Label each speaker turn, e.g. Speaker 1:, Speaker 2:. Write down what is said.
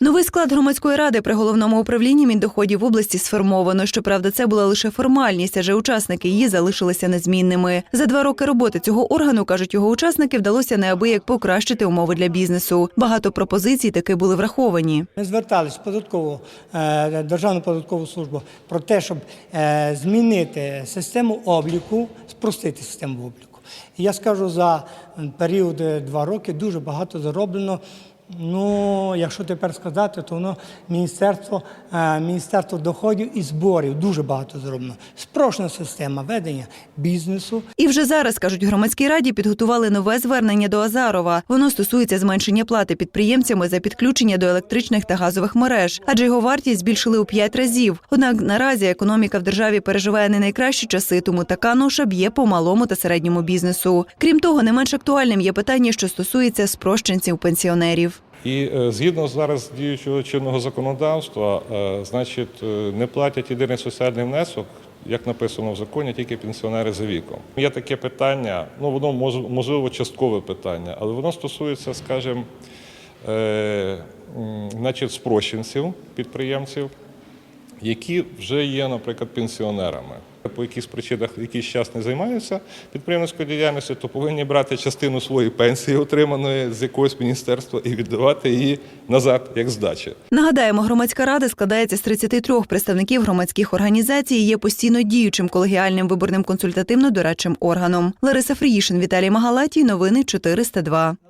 Speaker 1: Новий склад громадської ради при головному управлінні Міндоходів області сформовано. Щоправда, це була лише формальність, адже учасники її залишилися незмінними. За два роки роботи цього органу кажуть його учасники, вдалося неабияк покращити умови для бізнесу. Багато пропозицій таки були враховані.
Speaker 2: Ми звертались в податкову е, державну податкову службу про те, щоб е, змінити систему обліку, спростити систему обліку. Я скажу, за період е, два роки дуже багато зароблено. Ну, якщо тепер сказати, то воно міністерство, е, міністерство доходів і зборів дуже багато зроблено. Спрощена система ведення бізнесу,
Speaker 1: І вже зараз кажуть, громадській раді підготували нове звернення до Азарова. Воно стосується зменшення плати підприємцями за підключення до електричних та газових мереж, адже його вартість збільшили у п'ять разів. Однак наразі економіка в державі переживає не найкращі часи, тому така ноша б'є по малому та середньому бізнесу. Крім того, не менш актуальним є питання, що стосується спрощенців пенсіонерів.
Speaker 3: І е, згідно зараз діючого чинного законодавства, е, значить, е, не платять єдиний соціальний внесок, як написано в законі, тільки пенсіонери за віком. Є таке питання, ну воно мож- можливо часткове питання, але воно стосується, скажімо, значить, спрощенців, підприємців, які вже є, наприклад, пенсіонерами. По якихось причинах якийсь час не займаються підприємницькою діяльністю, то повинні брати частину своєї пенсії, отриманої з якогось міністерства, і віддавати її назад як здачі.
Speaker 1: Нагадаємо, громадська рада складається з 33 представників громадських організацій є постійно діючим колегіальним виборним консультативно-дорадчим органом. Лариса Фріїшин, Віталій Магалатій. Новини 402.